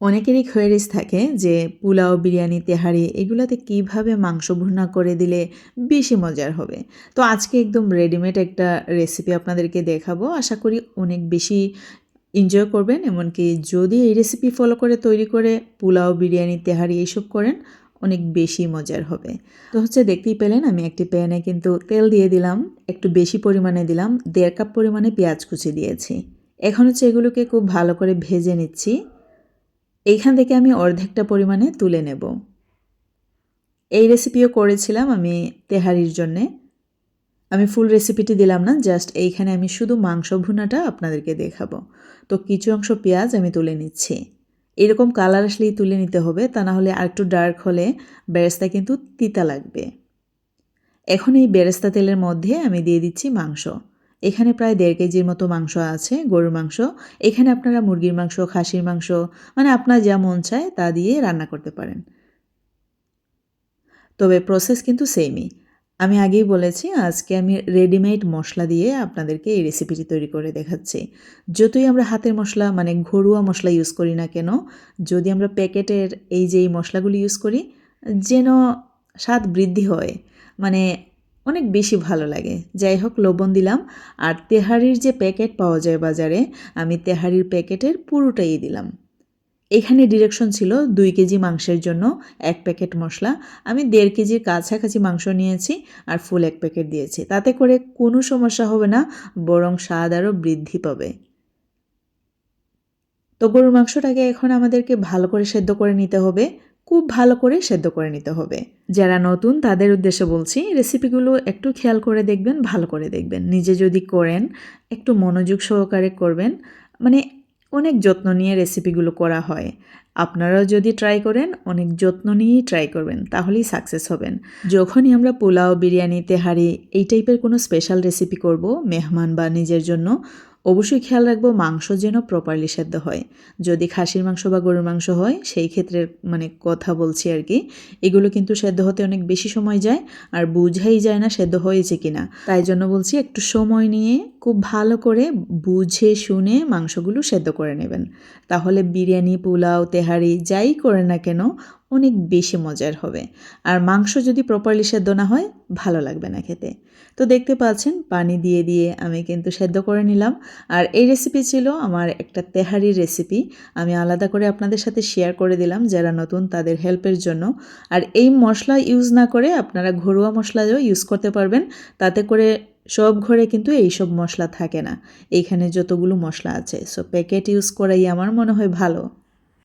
অনেকেরই খোয়ারিজ থাকে যে পোলাও, বিরিয়ানি, তেহারি এগুলোতে কীভাবে মাংস ভুনা করে দিলে বেশি মজার হবে। তো আজকে একদম রেডিমেড একটা রেসিপি আপনাদেরকে দেখাবো। আশা করি অনেক বেশি এনজয় করবেন। এমনকি যদি এই রেসিপি ফলো করে, তৈরি করে পোলাও, বিরিয়ানি, তেহারি এইসব করেন, অনেক বেশি মজার হবে। তো হচ্ছে দেখতেই পেলেন, আমি একটি প্যানে কিন্তু তেল দিয়ে দিলাম, একটু বেশি পরিমাণে দিলাম, দেড় কাপ পরিমাণে পেঁয়াজ কুচি দিয়েছি। এখন হচ্ছে এগুলোকে খুব ভালো করে ভেজে নিচ্ছি। এইখান থেকে আমি অর্ধেকটা পরিমাণে তুলে নেব। এই রেসিপিও করেছিলাম আমি তেহারির জন্যে। আমি ফুল রেসিপিটি দিলাম না জাস্ট এইখানে আমি শুধু মাংস ভুনাটা আপনাদেরকে দেখাবো। তো কিছু অংশ পেঁয়াজ আমি তুলে নিচ্ছি। এরকম কালার আসলেই তুলে নিতে হবে, তা না হলে আরেকটু ডার্ক হলে বেরেস্তা কিন্তু তিতা লাগবে। এখন এই বেরেস্তা তেলের মধ্যে আমি দিয়ে দিচ্ছি মাংস। এখানে প্রায় দেড় কেজির মতো মাংস আছে, গরুর মাংস। এখানে আপনারা মুরগির মাংস, খাসির মাংস মানে আপনার যা মন চায় তা দিয়ে রান্না করতে পারেন। তবে প্রসেস কিন্তু সেমই আমি আগেই বলেছি, আজকে আমি রেডিমেড মশলা দিয়ে আপনাদেরকে এই রেসিপিটি তৈরি করে দেখাচ্ছি। যতই আমরা হাতের মশলা মানে ঘরোয়া মশলা ইউজ করি না কেন, যদি আমরা প্যাকেটের এই যে এই মশলাগুলি ইউজ করি, যেন স্বাদ বৃদ্ধি হয়। মানে অনেক বেশি ভালো লাগে। যাই হোক, লবণ দিলাম। আর তেহারির যে প্যাকেট পাওয়া যায় বাজারে, আমি তেহারির প্যাকেটের পুরোটাই দিলাম। এখানে ডিরেকশন ছিল দুই কেজি মাংসের জন্য, এক প্যাকেট মশলা। আমি দেড় কেজির কাছাকাছি মাংস নিয়েছি আর ফুল এক প্যাকেট দিয়েছি। তাতে করে কোনো সমস্যা হবে না, বরং স্বাদ আরও বৃদ্ধি পাবে। তো গরুর মাংসটাকে এখন আমাদেরকে ভালো করে সেদ্ধ করে নিতে হবে। খুব ভালো করে সেদ্ধ করে নিতে হবে। যারা নতুন, তাদের উদ্দেশ্যে বলছি রেসিপিগুলো একটু খেয়াল করে দেখবেন, ভালো করে দেখবেন। নিজে যদি করেন, একটু মনোযোগ সহকারে করবেন। মানে অনেক যত্ন নিয়ে রেসিপিগুলো করা হয়। আপনারাও যদি ট্রাই করেন, অনেক যত্ন নিয়েই ট্রাই করবেন, তাহলেই সাকসেস হবেন। যখনই আমরা পোলাও, বিরিয়ানি, তেহারি, এই টাইপের কোনো স্পেশাল রেসিপি করব, মেহমান বা নিজের জন্য অবশ্যই খেয়াল রাখব মাংস যেন প্রপারলি সেদ্ধ হয়। যদি খাসির মাংস বা গরুর মাংস হয়, সেই ক্ষেত্রে মানে কথা বলছি আর কি, এগুলো কিন্তু সেদ্ধ হতে অনেক বেশি সময় যায় আর বুঝাই যায় না সেদ্ধ হয়েছে কিনা। তাই জন্য বলছি একটু সময় নিয়ে খুব ভালো করে বুঝে শুনে মাংসগুলো সেদ্ধ করে নেবেন। তাহলে বিরিয়ানি, পোলাও, তেহারি, যাই করে না কেন অনেক বেশি মজার হবে। আর মাংস যদি প্রপারলি সেদ্ধ না হয়, ভালো লাগবে না খেতে। তো দেখতে পাচ্ছেন, পানি দিয়ে দিয়ে আমি কিন্তু সেদ্ধ করে নিলাম। আর এই রেসিপি ছিল আমার একটা তেহারির রেসিপি আমি আলাদা করে আপনাদের সাথে শেয়ার করে দিলাম যারা নতুন তাদের হেল্পের জন্য। আর এই মশলা ইউজ না করে আপনারা ঘরোয়া মশলাও ইউজ করতে পারবেন। তাতে করে সব ঘরে কিন্তু এইসব মশলা থাকে না। এইখানে যতগুলো মশলা আছে। সো প্যাকেট ইউজ করাই আমার মনে হয় ভালো।